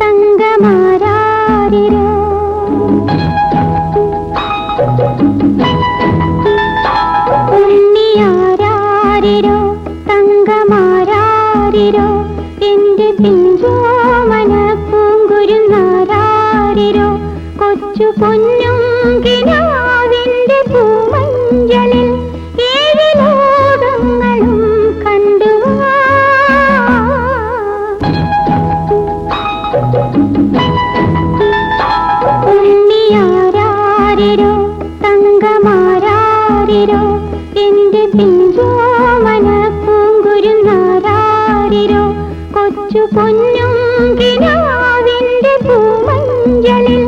തങ്കമാരാരിരോ? ഉണ്ണിയാരാരിരോ തങ്കമാരാരിരോ എന്റെ പിഞ്ചോമന പൂങ്കുരുന്നാരാരിരോ കൊച്ചു പൊന്നും കിനാവിന്റെ പൂമഞ്ചലിൽ ഏഴ് കണ്ടുവാ. അംഗമാരാരിരോ എന്റെ പിഞ്ചോമന പൂങ്കുരുന്നാരാരിരോ കൊച്ചു പൊന്നും കിനാവിന്റെ പൂമഞ്ചളിൽ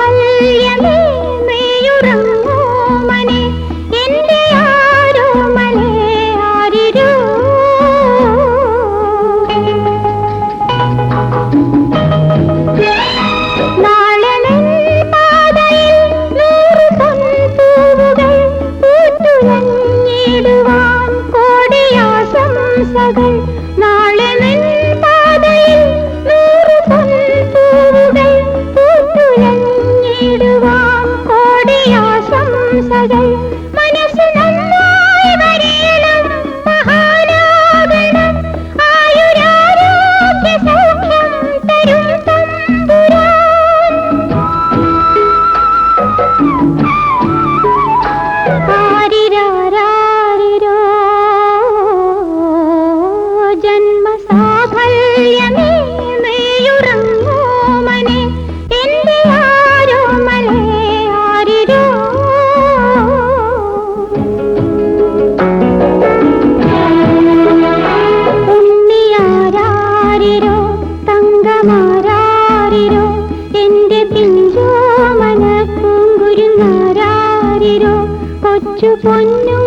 వాత్సల్యమే प्यारा കൊച്ചു പൊന്നും